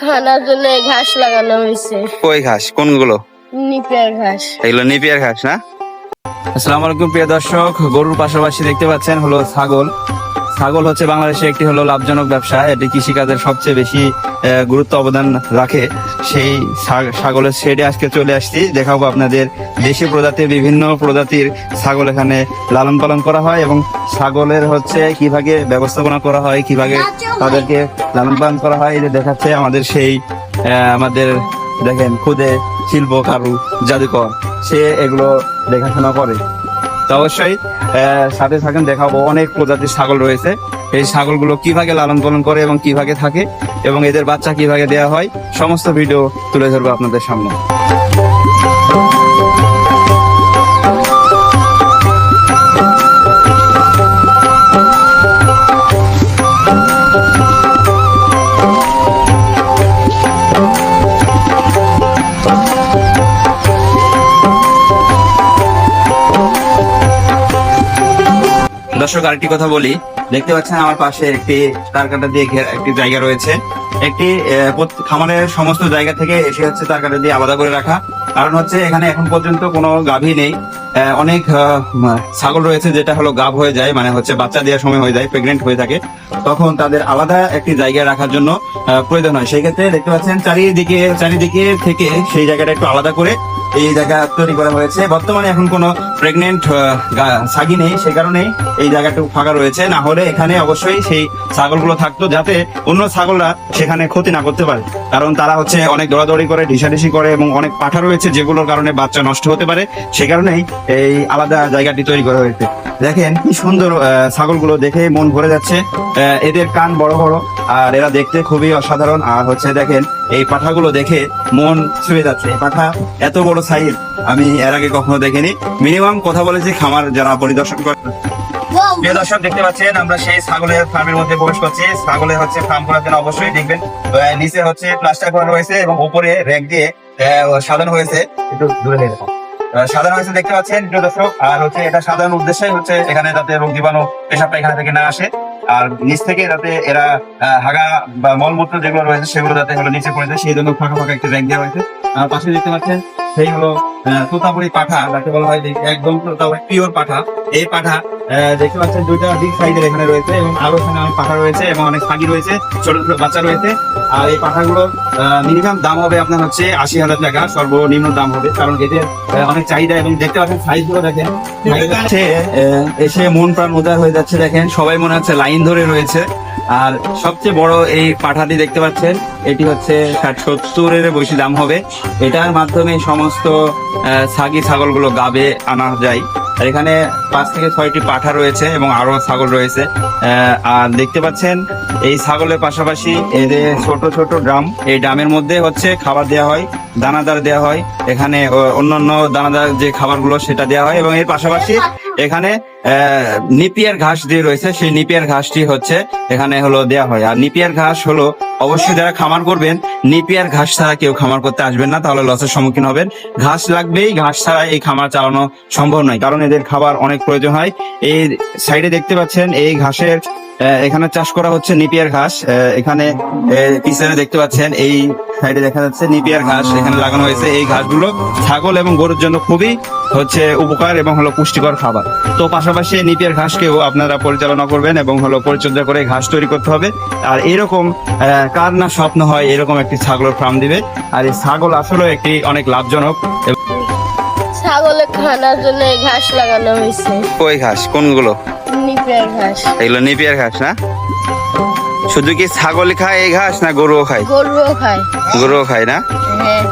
খানার জন্য ঘাস লাগানো হয়েছে। কই ঘাস? কোনগুলো? নিপিয়ার ঘাস। এগুলো নিপিয়ার ঘাস না? আসসালামু আলাইকুম প্রিয় দর্শক গরুর পাশাপাশি দেখতে পাচ্ছেন হলো ছাগল। ছাগল হচ্ছে বাংলাদেশে একটি হলো লাভজনক ব্যবসা। এটি কৃষিকাজের সবচেয়ে বেশি গুরুত্ব অবদান রাখে। সেই ছাগলের শেডে আজকে চলে আসছি। দেখাবো আপনাদের দেশি প্রজাতির, বিভিন্ন প্রজাতির ছাগল এখানে লালন পালন করা হয় এবং ছাগলের হচ্ছে কীভাবে ব্যবস্থাপনা করা হয়, কীভাবে তাদেরকে লালন পালন করা হয় এটা দেখাচ্ছে আমাদের সেই আমাদের দেখেন খুদে শিল্প কারু জাদুকর। সে এগুলো দেখাশোনা করে। তো অবশ্যই সাথে থাকেন, দেখাবো। অনেক প্রজাতির ছাগল রয়েছে। এই ছাগলগুলো কীভাবে লালন পালন করে এবং কীভাবে থাকে এবং এদের বাচ্চা কীভাবে দেওয়া হয়, সমস্ত ভিডিও তুলে ধরবো আপনাদের সামনে। দর্শক আরেকটি কথা বলি। দেখতে পাচ্ছেন আমার পাশে একটি তারকাটা দিয়ে ঘেরা একটি জায়গা রয়েছে। একটি খামারের সমস্ত জায়গা থেকে এসে হচ্ছে তারকাটা দিয়ে আলাদা করে রাখা। কারণ হচ্ছে এখানে এখন পর্যন্ত কোনো গাভী নেই। অনেক ছাগল রয়েছে যেটা হলো গাভ হয়ে যায় মানে হচ্ছে বাচ্চা দেওয়ার সময় হয়ে যায় প্রেগনেন্ট হয়ে থাকে। তখন তাদের আলাদা একটি জায়গায় রাখার জন্য প্রয়োজন হয়। সেই ক্ষেত্রে দেখতে পাচ্ছেন চারিদিকে চারিদিকে থেকে সেই জায়গাটা একটু আলাদা করে এই জায়গা তৈরি করা হয়েছে। বর্তমানে এখন কোনো প্রেগনেন্ট ছাগি নেই, সে কারণেই এই জায়গাটুকু ফাঁকা রয়েছে। না হলে এখানে অবশ্যই সেই ছাগলগুলো থাকতো যাতে অন্য ছাগলরা সেখানে ক্ষতি না করতে পারে। কারণ তারা হচ্ছে অনেক দৌড়াদৌড়ি করে ঢিসাঢিসি করে এবং অনেক পাঠা রয়েছে যেগুলোর কারণে বাচ্চা নষ্ট হতে পারে। সে কারণেই এই আলাদা জায়গাটি তৈরি করা হয়েছে। দেখেন কি সুন্দর ছাগলগুলো দেখে মন ভরে যাচ্ছে। এদের কান বড় বড় আর এরা দেখতে খুবই অসাধারণ। আর হচ্ছে দেখেন, এই পাঠাগুলো দেখে মন ছুঁয়ে যাচ্ছে। পাঠা এত বড় সাইজ আমি এর আগে কখনো দেখিনি। মিনিমাম কথা বলেছি খামার যারা পরিদর্শন করে। প্রিয় দর্শক দেখতে পাচ্ছেন আমরা সেই ছাগলের ফার্মের মধ্যে প্রবেশ করছি। ছাগলের হচ্ছে ফার্ম করার জন্য অবশ্যই দেখবেন নিচে হচ্ছে প্লাস্টার করা রয়েছে এবং উপরে দিয়ে সাজানো হয়েছে। একটু দূরে নিয়ে। আহ, হয়েছে দেখতে পাচ্ছেন প্রিয় দর্শক। আর হচ্ছে এটা সাধারণ উদ্দেশ্যে হচ্ছে এখানে যাতে রোগ জীবাণু পেশাবটা এখানে থেকে না আসে। আর নিচ থেকে যাতে এরা হাগা বা মলমূত্র যেগুলো রয়েছে সেগুলো যাতে হলো নিচে পড়ে যায় সেই জন্য ফাঁকা ফাঁকা একটি র্যাক দেওয়া হয়েছে। পাশে দেখতে পাচ্ছেন সেই হলো তোতাপুরি পাঠা, যাকে বলা হয় একদম পিওর পাঠা। এই পাঠা দেখতে পাচ্ছেন দুইটা বিগ সাইজের এখানে রয়েছে এবং আরও এখানে অনেক পাঠা রয়েছে এবং অনেক ছাগি রয়েছে, ছোট ছোট বাচ্চা রয়েছে। আর এই পাঠাগুলো মিনিমাম দাম হবে আপনার হচ্ছে আশি হাজার টাকা, সর্বনিম্ন দাম হবে, কারণ এদের অনেক চাহিদা এবং দেখতে পাচ্ছেন সাইজগুলো দেখেন। এসে মন প্রাণ উদার হয়ে যাচ্ছে দেখেন, সবাই মনে হচ্ছে লাইন ধরে রয়েছে। আর সবচেয়ে বড় এই পাঠাটি দেখতে পাচ্ছেন, এটি হচ্ছে ষাট সত্তরের বেশি দাম হবে। এটার মাধ্যমে সমস্ত ছাগি ছাগলগুলো গাবে, আনা যায়। আর এখানে পাঁচ থেকে ছয়টি পাঠা রয়েছে এবং আরও ছাগল রয়েছে। আর দেখতে পাচ্ছেন, এই ছাগলের পাশাপাশি এদের ছোট ছোট ড্রাম, এই ড্রামের মধ্যে হচ্ছে খাবার দেওয়া হয়, দানাদার দেওয়া হয়। এখানে অন্যান্য দানাদার যে খাবারগুলো, সেটা দেওয়া হয় এবং এর পাশাপাশি এখানে নিপিয়ার ঘাস দিয়ে রয়েছে, সেই নিপিয়ার ঘাসটি হচ্ছে, এখানে হলো দেওয়া হয়। আর নিপিয়ার ঘাস হলো অবশ্যই যারা খামার করবেন নিপিয়ার ঘাস ছাড়া কেউ খামার করতে আসবেন না, তাহলে লসের সম্মুখীন হবেন। ঘাস লাগবেই, ঘাস ছাড়া এই খামার চালানো সম্ভব নয়, কারণ এদের খাবার অনেক প্রয়োজন হয়। এই সাইডে দেখতে পাচ্ছেন, এই ঘাসের এখানে চাষ করা হচ্ছে নিপিয়ার ঘাস। এখানে পিছনে দেখতে পাচ্ছেন, এই সাইডে দেখা যাচ্ছে নিপিয়ার ঘাস। এখানে লাগানো হয়েছে। এই ঘাসগুলো ছাগল এবং গরুর জন্য খুবই হচ্ছে উপকার এবং হলো পুষ্টিকর খাবার। তো পাশাপাশি নিপিয়ার ঘাসকেও আপনারা পরিচালনা করবেন এবং হলো পরিচর্যা করে ঘাস তৈরি করতে হবে। আর এরকম কার না স্বপ্ন হয় এরকম একটি ছাগলের ফার্ম দিবে। আর এই ছাগল আসলে একটি অনেক লাভজনক ছাগলের খানার জন্য ঘাস লাগানো হয়েছে। কই ঘাস? কোনগুলো? নিপের ঘাস। এগুলো নিপিয়ার ঘাস না? শুধু কি ছাগল খায় এই ঘাস না গরুও খায়? গরুও খায়। গরুও খায় না? হ্যাঁ।